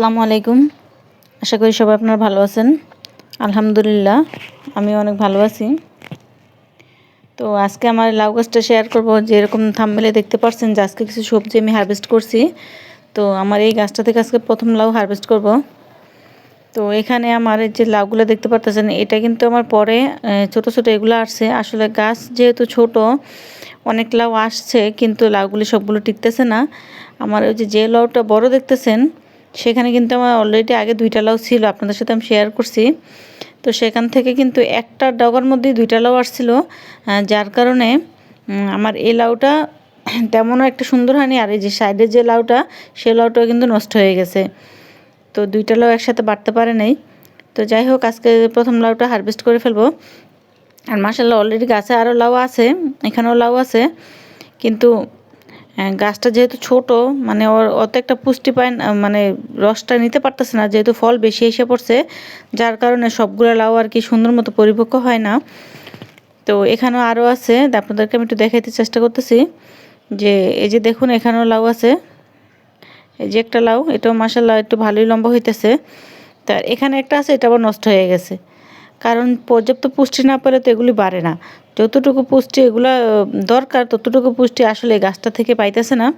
আসসালামু আলাইকুম। আশা করি সবাই আপনারা ভালো আছেন। আলহামদুলিল্লাহ আমি অনেক ভালো আছি। তো আজকে আমার লাউ গাছটা শেয়ার করব, যেরকম থামমেলে দেখতে পাচ্ছেন যে আজকে কিছু সবজি আমি হারভেস্ট করছি। তো আমার এই গাছটা থেকে আজকে প্রথম লাউ হারভেস্ট করব। তো এখানে আমার যে লাউগুলো দেখতে পারতেছেন, এটা কিন্তু আমার পরে ছোট ছোট এগুলো আসছে। আসলে গাছ যেহেতু ছোট, অনেক লাউ আসছে, কিন্তু লাউগুলি সবগুলো টিকতেছে না। আমার ওই যে যে লাউটা বড় দেখতেছেন সেখানে কিন্তু আমার অলরেডি আগে দুইটা লাউ ছিল, আপনাদের সাথে আমি শেয়ার করছি। তো সেখান থেকে কিন্তু একটা ডগার মধ্যেই দুইটা লাউ আসছিল যার কারণে আমার এই লাউটা তেমনও একটা সুন্দর হয়নি, আর এই যে সাইডের যে লাউটা, সে লাউটাও কিন্তু নষ্ট হয়ে গেছে। তো দুইটা লাউ একসাথে বাড়তে পারে নাই। তো যাই হোক, আজকে প্রথম লাউটা হারভেস্ট করে ফেলব। আর মাসাল্লাহ অলরেডি গাছে আরও লাউ আছে, এখানেও লাউ আছে। কিন্তু গাছটা যেহেতু ছোট মানে ওর অত একটা পুষ্টি পায় মানে রসটা নিতে পারতেছে না, যেহেতু ফল বেশি এসে পড়ছে, যার কারণে সবগুলো লাউ আর কি সুন্দর মতো পরিপক্ক হয় না। তো এখানেও আরও আছে আপনাদেরকে আমি একটু দেখাইতে চেষ্টা করতেছি, যে এই যে দেখুন এখানেও লাউ আছে। এই যে একটা লাউ, এটাও মাসাল্লাহ একটু ভালোই লম্বা হইতেছে। তা এখানে একটা আছে, এটা আবার নষ্ট হয়ে গেছে। কারণ পর্যাপ্ত পুষ্টি না পেলে তো এগুলি বাড়ে না। যতটুকু পুষ্টি এগুলা দরকার, ততটুকু পুষ্টি আসলে গাছটা থেকে পাইতেছে না।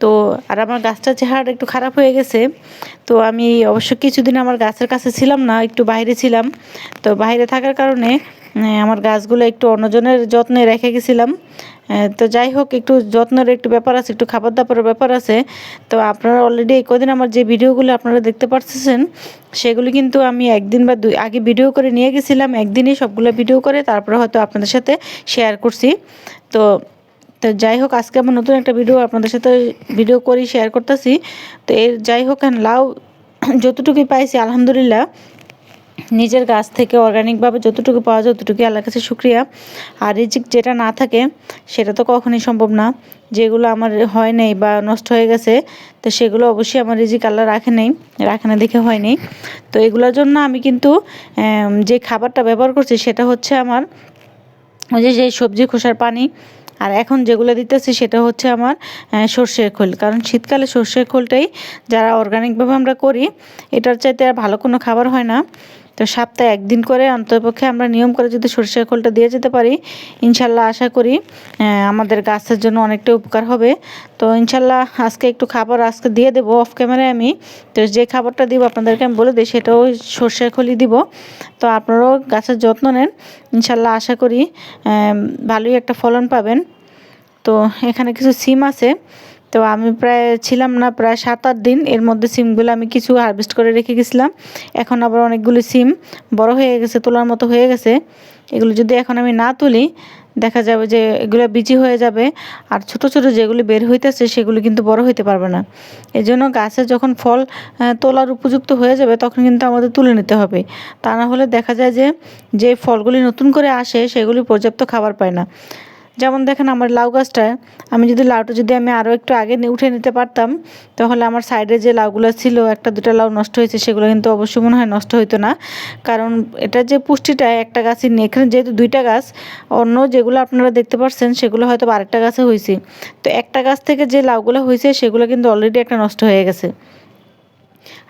তো, আর আমার গাছটার চেহারাটা একটু খারাপ হয়ে গেছে। তো আমি অবশ্য কিছুদিন আমার গাছের কাছে ছিলাম না, একটু বাইরে ছিলাম। তো বাইরে থাকার কারণে আমার গাছগুলো একটু অন্যজনের যত্নে রেখে গেছিলাম। তো যাই হোক, একটু যত্নের একটু ব্যাপার আছে, একটু খাবার দাবারের ব্যাপার আছে। তো আপনারা অলরেডি এই কদিন আমার যে ভিডিওগুলো আপনারা দেখতে পাচ্ছেন সেগুলি কিন্তু আমি একদিন বা দুই, আগে ভিডিও করে নিয়ে গেছিলাম, একদিনই সবগুলো ভিডিও করে তারপরে হয়তো আপনাদের সাথে শেয়ার করছি। তো তো যাই হোক, আজকে আমার নতুন একটা ভিডিও আপনাদের সাথে ভিডিও করি শেয়ার করতেছি। তো এর যাই হোক লাউ, যতটুকুই পাইছি, আলহামদুলিল্লাহ। নিজের গাছ থেকে অর্গানিকভাবে যতটুকু পাওয়া যায় ততটুকু আল্লাহ কাছে শুক্রিয়া। আর রিজিক যেটা না থাকে, সেটা তো কখনোই সম্ভব না। যেগুলো আমার হয় নাই বা নষ্ট হয়ে গেছে, তো সেগুলো অবশ্যই আমার রিজিক আল্লাহ রাখে নেই, রাখে না দেখে হয় হয়নি তো এগুলোর জন্য আমি কিন্তু যে খাবারটা ব্যবহার করছি, সেটা হচ্ছে আমার ওই যে সবজি, খোসার পানি। আর এখন যেগুলো দিতেছি, সেটা হচ্ছে আমার সর্ষের খোল। কারণ শীতকালে সর্ষের খোলটাই যারা অর্গানিকভাবে আমরা করি, এটার চাইতে আর ভালো কোনো খাবার হয় না। তো সপ্তাহে একদিন করে অন্ততপক্ষে আমরা নিয়ম করে যদি সরিষার খোলটা দিয়ে যেতে পারি, ইনশাল্লাহ আশা করি আমাদের গাছের জন্য অনেকটা উপকার হবে। তো ইনশাল্লাহ আজকে একটু খাবার আজকে দিয়ে দেবো অফ ক্যামেরায় আমি। তো যে খাবারটা দিব আপনাদেরকে আমি বলে দিই, সেটাও সর্ষের খোলই দিব। তো আপনারাও গাছের যত্ন নেন। ইনশাল্লাহ আশা করি ভালোই একটা ফলন পাবেন। তো এখানে কিছু সিম আছে। তো আমি প্রায় ছিলাম না, প্রায় সাত, আট দিন। এর মধ্যে সিমগুলো আমি কিছু হারভেস্ট করে রেখে গেছিলাম। এখন আবার অনেকগুলি সিম বড় হয়ে গেছে, তোলার মতো হয়ে গেছে। এগুলো যদি এখন আমি না তুলি, দেখা যাবে যে এগুলো বিচি হয়ে যাবে। আর ছোট ছোট যেগুলি বের হইতেছে, সেগুলি কিন্তু বড় হইতে পারবে না। এই জন্য গাছে যখন ফল তোলার উপযুক্ত হয়ে যাবে, তখন কিন্তু আমাদের তুলে নিতে হবে। তা না হলে দেখা যায় যে যে ফলগুলি নতুন করে আসে, সেগুলি পর্যাপ্ত খাবার পায় না। যেমন দেখেন আমার লাউ গাছটায় আমি যদি লাউটা যদি আমি আরও একটু আগে উঠে নিতে পারতাম, তাহলে আমার সাইডে যে লাউগুলো ছিল, একটা দুটা লাউ নষ্ট হয়েছে, সেগুলো কিন্তু অবশ্যই মনে হয় নষ্ট হইতো না। কারণ এটা যে পুষ্টিটা একটা গাছের নিয়ে এখানে যেহেতু দুইটা গাছ, অন্য যেগুলো আপনারা দেখতে পাচ্ছেন সেগুলো হয়তো আরেকটা গাছে হয়েছে তো একটা গাছ থেকে যে লাউগুলো হয়েছে সেগুলো কিন্তু অলরেডি একটা নষ্ট হয়ে গেছে।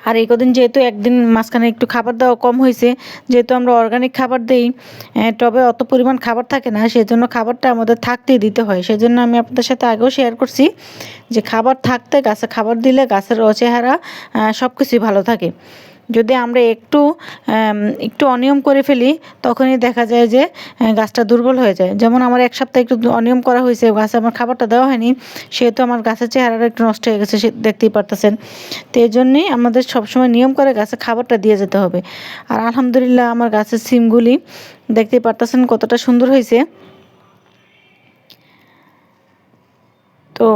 আর এই কদিন যেহেতু একদিন মাঝখানে একটু খাবার দেওয়া কম হয়েছে, যেহেতু আমরা অর্গানিক খাবার দিই টবে অত পরিমাণ খাবার থাকে না সেই জন্য খাবারটা আমাদের থাকতেই দিতে হয়। সেই জন্য আমি আপনাদের সাথে আগেও শেয়ার করছি যে খাবার থাকতে, গাছে খাবার দিলে গাছের অচেহারা সব কিছুই ভালো থাকে। যদি আমরা একটু একটু অনিয়ম করে ফেলি, তখনই দেখা যায় যে গাছটা দুর্বল হয়ে যায়। যেমন আমার এক সপ্তাহে একটু অনিয়ম করা হয়েছে, গাছে আমার খাবারটা দেওয়া হয়নি, সেহেতু আমার গাছের চেহারাটা একটু নষ্ট হয়ে গেছে, সে দেখতেই পারতেছেন। তো এই জন্যই আমাদের সবসময় নিয়ম করে গাছে খাবারটা দিয়ে যেতে হবে। আর আলহামদুলিল্লাহ আমার গাছের সিমগুলি দেখতেই পারতেছেন কতটা সুন্দর হয়েছে। তো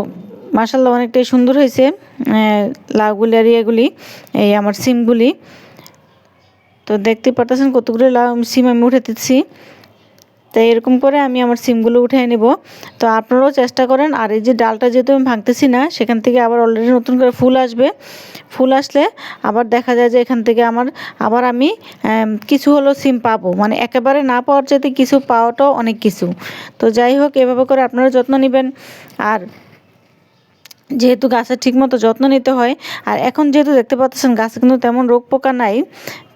মাসাল্লাহ অনেকটাই সুন্দর হয়েছে লাউগুলি আর ইয়েগুলি, এই আমার সিমগুলি। তো দেখতে পারতেছেন কতগুলো লাউ সিম আমি উঠে দিচ্ছি। তাই এরকম করে আমি আমার সিমগুলো উঠে নেব। তো আপনারাও চেষ্টা করেন, আর এই যে ডালটা যেহেতু আমি ভাঙতেছি না, সেখান থেকে আবার অলরেডি নতুন করে ফুল আসবে। ফুল আসলে আবার দেখা যায় যে এখান থেকে আমার, আবার আমি কিছু হলো সিম পাবো। মানে একেবারে না পাওয়ার চাইতে কিছু পাওয়াটাও অনেক কিছু। তো যাই হোক, এভাবে করে আপনারা যত্ন নেবেন। আর যেহেতু গাছের ঠিকমতো যত্ন নিতে হয় আর এখন যেহেতু দেখতে পাচ্ছেন গাছে কিন্তু তেমন রোগ পোকা নাই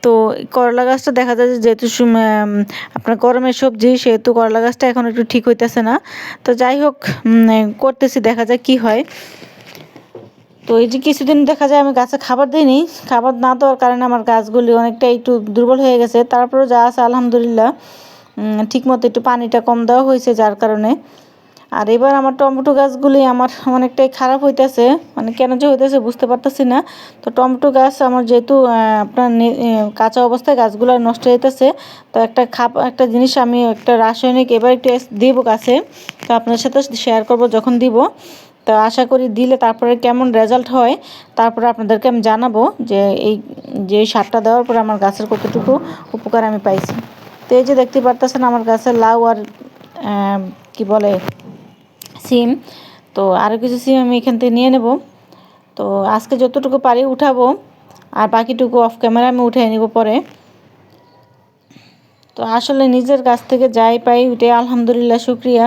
তো করলা গাছটা দেখা যায় যেহেতু আপনার গরমের সবজি সেহেতু করলা গাছটা এখন একটু ঠিক হইতেছে না। তো যাই হোক করতেছি দেখা যায় কি হয়। তো এই যে কিছুদিন দেখা যায় আমি গাছে খাবার দিইনি খাবার না দেওয়ার কারণে আমার গাছগুলি অনেকটা একটু দুর্বল হয়ে গেছে। তারপরেও যা আছে আলহামদুলিল্লাহ উম, ঠিকমতো একটু পানিটা কম দেওয়া হয়েছে যার কারণে। আর এবার আমার টমেটো গাছগুলি আমার অনেকটাই খারাপ হইতেছে। মানে কেন যে হইতেছে বুঝতে পারতেছি না। তো টমেটো গাছ আমার যেহেতু আপনার কাঁচা অবস্থায় গাছগুলো নষ্ট হইতেছে, তো একটা খাপ, একটা জিনিস আমি একটা রাসায়নিক এবার একটু দিব গাছে। তো আপনার সাথে শেয়ার করব যখন দিব। তো আশা করি দিলে তারপরে কেমন রেজাল্ট হয়, তারপরে আপনাদেরকে আমি জানাব যে এই, যে সারটা দেওয়ার পরে আমার গাছের কতটুকু উপকার আমি পাইছি। তো এই যে দেখতে পারতেছেন আমার গাছের লাউ আর কি বলে সিম। তো আরও কিছু সিম আমি এখান থেকে নিয়ে নেব। তো আজকে যতটুকু পারি উঠাবো, আর বাকিটুকু অফ ক্যামেরা আমি উঠে নিব পরে। তো আসলে নিজের কাছ থেকে যাই পাই উঠে আলহামদুলিল্লাহ শুক্রিয়া।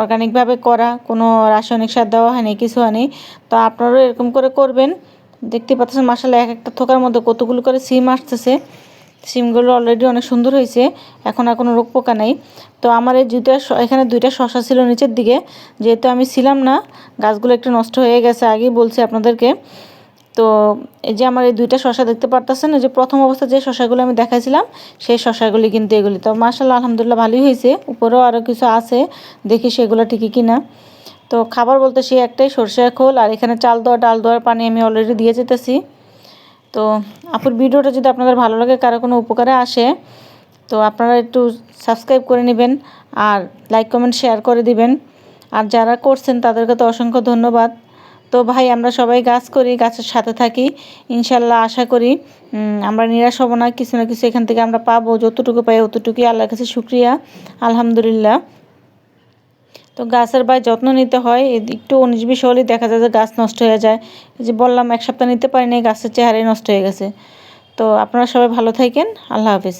অর্গানিকভাবে করা, কোনো রাসায়নিক সার দেওয়া হয়নি, কিছু হয়নি। তো আপনারাও এরকম করে করবেন। দেখতে পাচ্ছেন মাসালে এক একটা থোকার মধ্যে কতগুলো করে সিম আসতেছে। সিমগুলো অলরেডি অনেক সুন্দর হয়েছে, এখন আর কোনো রোগ পোকা নেই। তো আমার এই দুইটা এখানে দুইটা শশা ছিল নিচের দিকে, যেহেতু আমি ছিলাম না, গাছগুলো একটু নষ্ট হয়ে গেছে, আগেই বলছি আপনাদেরকে। তো এই যে আমার এই দুইটা শশা দেখতে পারতেছেন যে প্রথম অবস্থা যে শশাগুলো আমি দেখাইছিলাম, সেই শশাগুলি কিন্তু এগুলি। তো মার্শাল্লাহ আলহামদুলিল্লাহ ভালোই হয়েছে, উপরেও আরও কিছু আছে, দেখি সেগুলো ঠিকই কিনা। তো খাবার বলতে সে একটাই সরষে খোল, আর এখানে চাল দেওয়া, ডাল দেওয়ার পানি আমি অলরেডি দিয়ে যেতেছি। তো আপুর ভিডিওটা যদি আপনাদের ভালো লাগে, কারও কোনো উপকারে আসে, তো আপনারা একটু সাবস্ক্রাইব করে নেবেন আর লাইক কমেন্ট শেয়ার করে দিবেন। আর যারা করছেন, তাদেরকে তো অসংখ্য ধন্যবাদ। তো ভাই, আমরা সবাই গাছ করি, গাছের সাথে থাকি, ইনশাল্লাহ আশা করি আমরা নিরাশ হব না, কিছু না কিছু এখান থেকে আমরা পাবো। যতটুকু পাই অতটুকুই আল্লাহর কাছে শুক্রিয়া, আলহামদুলিল্লাহ। তো গাছের বাই যত্ন নিতে হয় একটু বিশ হলেই দেখা যায় যে গাছ নষ্ট হয়ে যায়। যে বললাম, এক সপ্তাহ নিতে পারিনি, গাছের চেহারাই নষ্ট হয়ে গেছে। তো আপনারা সবাই ভালো থাকেন, আল্লাহ হাফিজ।